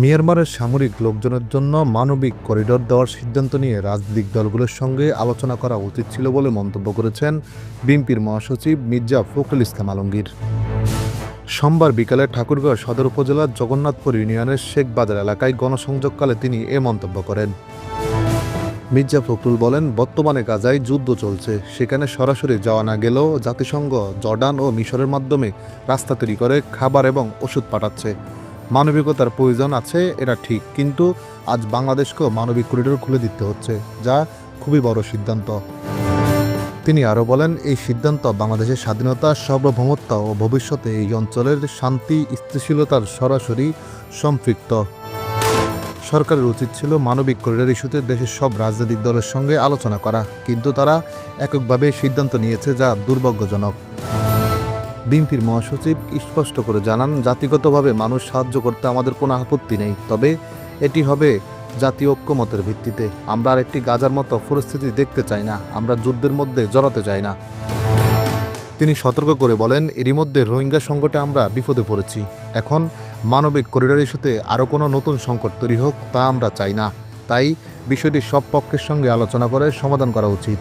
মিয়ানমারের সামরিক লোকজনের জন্য মানবিক করিডোর দেওয়ার সিদ্ধান্ত নিয়ে রাজনৈতিক দলগুলোর সঙ্গে আলোচনা করা উচিত ছিল বলে মন্তব্য করেছেন বিএনপির মহাসচিব মির্জা ফখরুল ইসলাম আলমগীর। সোমবার বিকালে ঠাকুরগাঁও সদর উপজেলার জগন্নাথপুর ইউনিয়নের শেখ বাজার এলাকায় গণসংযোগকালে তিনি এ মন্তব্য করেন। মির্জা ফখরুল বলেন, বর্তমানে গাজায় যুদ্ধ চলছে, সেখানে সরাসরি যাওয়া না গেলেও জাতিসংঘ, জর্ডান ও মিশরের মাধ্যমে রাস্তা তৈরি করে, খাবার এবং ওষুধ পাঠাচ্ছে। মানবিকতার প্রয়োজন আছে, এটা ঠিক। কিন্তু আজ বাংলাদেশকেও মানবিক করিডোর খুলে দিতে হচ্ছে, যা খুবই বড় সিদ্ধান্ত। তিনি আরও বলেন, এই সিদ্ধান্ত বাংলাদেশের স্বাধীনতা, সার্বভৌমত্ব ও ভবিষ্যতে এই অঞ্চলের শান্তি, স্থিতিশীলতার সরাসরি সম্পৃক্ত। সরকারের উচিত ছিল মানবিক করিডোর ইস্যুতে দেশের সব রাজনৈতিক দলের সঙ্গে আলোচনা করা, কিন্তু তারা এককভাবে সিদ্ধান্ত নিয়েছে যা দুর্ভাগ্যজনক। বিএনপির মহাসচিব স্পষ্ট করে জানান, জাতিগতভাবে মানুষ সাহায্য করতে আমাদের কোনো আপত্তি নেই, তবে এটি হবে জাতীয় ঐক্যমতের ভিত্তিতে। আমরা আর একটি গাজার মতো পরিস্থিতি দেখতে চাই না, আমরা যুদ্ধের মধ্যে জড়াতে চাই না। তিনি সতর্ক করে বলেন, এরই মধ্যে রোহিঙ্গা সংকটে আমরা বিপদে পড়েছি। এখন মানবিক করিডোর ইস্যুতে আরও কোনো নতুন সংকট তৈরি হোক তা আমরা চাই না। তাই বিষয়টি সব পক্ষের সঙ্গে আলোচনা করে সমাধান করা উচিত।